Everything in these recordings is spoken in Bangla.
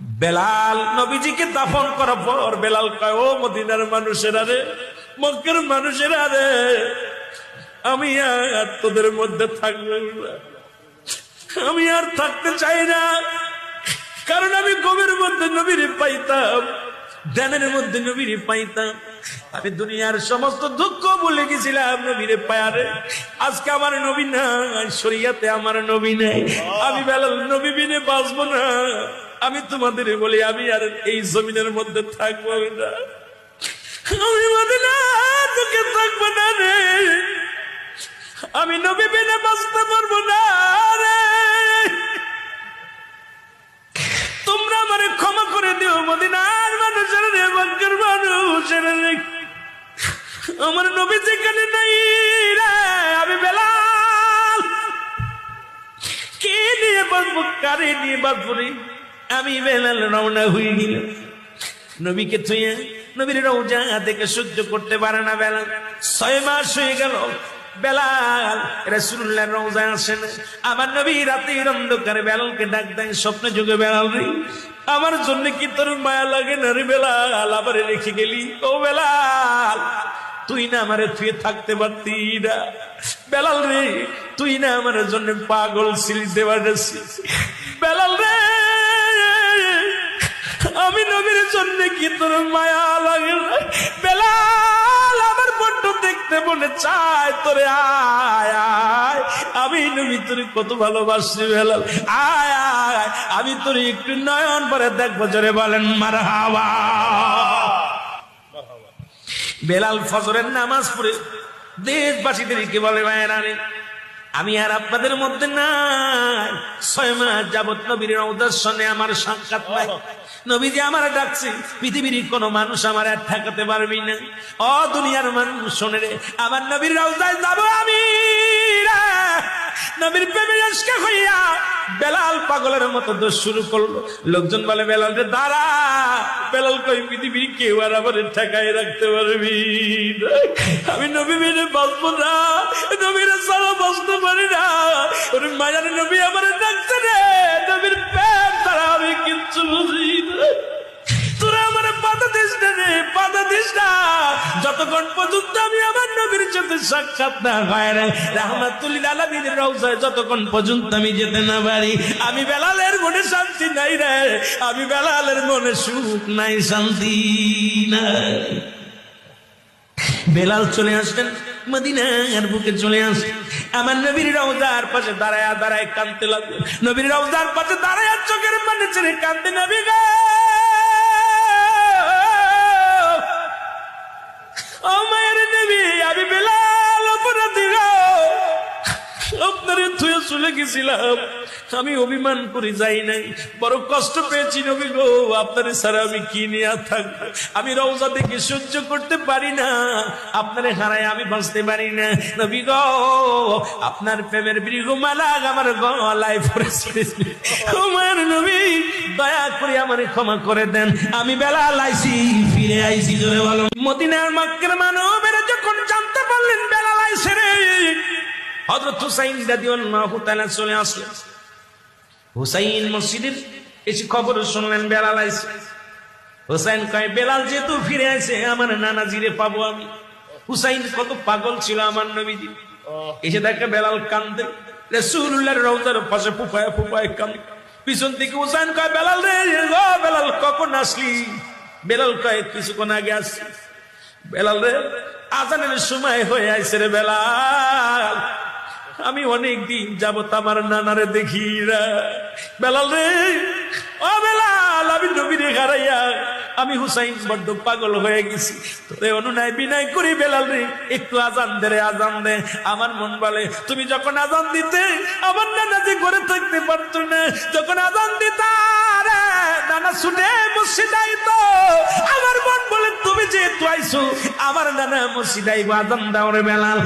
বেলাল নবীজিকে দাফন করার পর বেলাল কয়, ও মদিনার মানুষেরা রে, মক্কের মানুষেরা রে, আমি আর তোদের মধ্যে থাকব আমি আর থাকতে চাই না। কারণ আমি গমের মধ্যে নবীরে পাইতাম, ধ্যানের মধ্যে নবীরে পাইতাম। আমি দুনিয়ার সমস্ত দুঃখ বলে গেছিলাম নবীরে পায়ারে। আজকে আমার নবী নাই, শরিয়াতে আমার নবী নেই। আমি বেলাল নবী বিনে বাঁচবো না। আমি তোমাদের বলি, আমি আর এই জমিনের মধ্যে থাকব না। আমি মদিনা তোকে থাকব না রে। আমি নবী বিনে বাঁচতে পারব না রে। তোমরা আমারে ক্ষমা করে দিও, মদিনার মানুষের রে মক্কার মানুষের রে। আমার নবী যেখানে নাই রে, আমি বেলাল। কে নিয়ে বাঁচবো, কারে নিয়ে বাঁচবো রে? আমি বেলাল রওনা হয়ে গেলাম নবীকে থুয়ে নবীর রৌজা দেখে সহ্য করতে পারে না বেলাল। ছয় মাস হয়ে গেল। বেলাল রসুল্লাহ রৌজা আসেন। আমার নবী রাতের অন্ধকারে বেলালকে ডাক দেন স্বপ্ন যুগে বেলাল রে, আমার জন্য কি তোর মায়া লাগে না রে বেলাল? আবার রেখে গেলি? ও বেলাল, তুই না আমারে থুয়ে থাকতে পারতি না। বেলাল রে, তুই না আমার জন্য পাগল ছিলি দেওয়ার বেলাল রে আমি নবীর জন্য কি তোর মায়া লাগে? বেলাল আমার বড্ড দেখতে মনে চায় তোরে, আয় আয়। আমি নবী, তোর কত ভালোবাসি বেলাল। আয় আয়। আমি তোর একটু নয়ন পরে দেখব, জোরে বলেন মার বেলাল ফজরের নামাজ পড়ে, দেশবাসীদেরকে বলে ভাইরানি আমি আর আপনাদের মধ্যে নাই। ছয় মাস যাবত নবীর উদাসনে আমার সাক্ষাৎ নাই নবীজি আমার ডাকছে পৃথিবীর কোন মানুষ আমার আর ঠেকাতে পারবি না। অ দুনিয়ার মানুষ শোনে রে আমার নবীর রওদায় যাব আমি। নবীর প্রেমে আজকে হইয়া বেলাল পাগলের মতো দোষ শুরু করল। লোকজন বলে, বেলাল রে, দাঁড়া। বেলাল কই পৃথিবীর কেউ আর আমার ঠেকায় রাখতে পারবি। আমি নবী মেনে বাঁচবো না। নবীর সারা বাঁচতে পারি না। ওর মায়ার নবী আমার ডাকছে রে, নবীর প্রেম। যতক্ষণ পর্যন্ত আমি আমার নবীর সাথে সাক্ষাৎ না হয় রে রহমাতুল্লিল আলমীর রওজায় যতক্ষণ পর্যন্ত আমি যেতে না পারি, আমি বেলালের মনে শান্তি নাই রে, আমি বেলালের মনে সুখ নাই, শান্তি নাই। বেলাল চলে আসলেন, মদিনার বুকে চলে আসে আমার নবীর রওজার পাশে দাঁড়ায় দাঁড়ায় কানতে লাগল। নবীর রওজার পাশে দাঁড়ায় চোখের পানি ছেড়ে কান্দে নবী গো গেছিলাম আমি অভিমান করে যাই নাই। বড় কষ্ট পেয়েছি নবী গো, আপনারে ছাড়া আমি কি নিয়ে থাকব? আমি রওজা দেখে সহ্য করতে পারি না। আপনারে হারায় আমি বাঁচতে পারি না। নবী গো, আপনার প্রেমের বৃহমালা আমার গলায় পড়েছে। আমার নবী, দয়া করে আমার ক্ষমা করে দেন। আমি বেলা লাইছি ফিরে আইছি জোরে বলো। মদিনার মক্কের মানবেরা হজরত হুসাইন রাদিয়াল্লাহু তাআলা চলে আসলেন হুসাইন মসজিদের এসে খবর শুনলেন, বেলাল আইছে। হুসাইন কয়, বেলাল যেহেতু ফিরে আসে আমার নানা জিরে পাবো আমি। হুসাইন কত পাগল ছিল আমার নবীজি। এসে দেখে বেলাল কান্দে। রাসূলুল্লাহর রওজার পাশে ফুফায় ফুফায় কান্দে। পিছন থেকে হুসাইন কয়, বেলাল রে বেলাল, কখন আসলি? বেলাল কয়, কিছুক্ষণ আগে আসছি। বেলাল রে, আজানের সময় হয়ে আইছে রে বেলাল। আমি অনেক দিন যাবত আমার নানারে দেখি বেলাল রে, ও বেলাল, আমি নবীরে হারাইয়া আমি হুসাইন বড্ড পাগল হয়ে গেছি। তোরে অনুনয় বিনয় করি বেলাল রে, একটু আজান দে রে, আজান দে। আমার মন বলে, তুমি যখন আজান দিতে, আমার নানা যে ঘরে যেহেতু আইছো আমার নানা মসজিদ আইব বেলাল।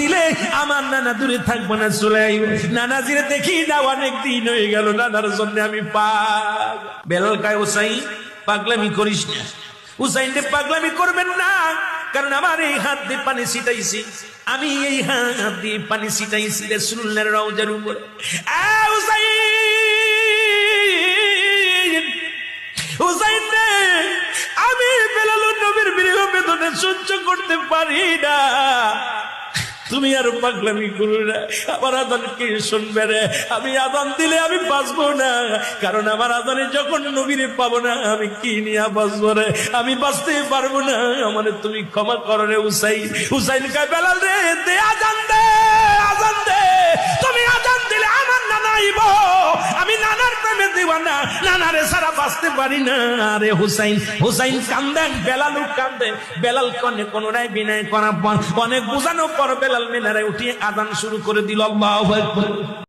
দিলে আমার নানা দূরে থাকব না, চলে আইব। নানা জিরে দেখি না, অনেক দিন হয়ে গেল, নানার জন্য আমি বেলাল কায় ওসাই পাগলামি করিস না। হুসাইন পাগলামি করবেন না, কারণ আমার এই হাত দিয়ে পানি ছিটাইছি। আমি এই হাত দিয়ে পানি ছিটাইছি রাসূলুল্লাহর রওজার উপরে। হুসাইন করতে পারি না। তুমি আর পাগলামি করো না। আমার আদান কে শুনবে রে? আমি আদান দিলে আমি বাঁচবো না। কারণ আমার আদানে যখন নবীরে পাবো না, আমি কি নিয়ে বাঁচবো রে? আমি বাঁচতে পারব না। আমার তুমি ক্ষমা করো রে হুসাইন। হুসাইন কা বেলাল রে, দে আজান দে আজান দে। তুমি আজান আইব আমি নানার প্রেমে দিবানা নানারে সারা বাঁচতে পারি না। আরে হুসাইন হুসাইন কান্দেন বেলালু কান্দে। বেলাল কনে কোনরাই বিনয় করা পর অনেক বোঝানোর পর বেলাল মিনারে উঠিয়ে আদান শুরু করে দিল, আল্লাহু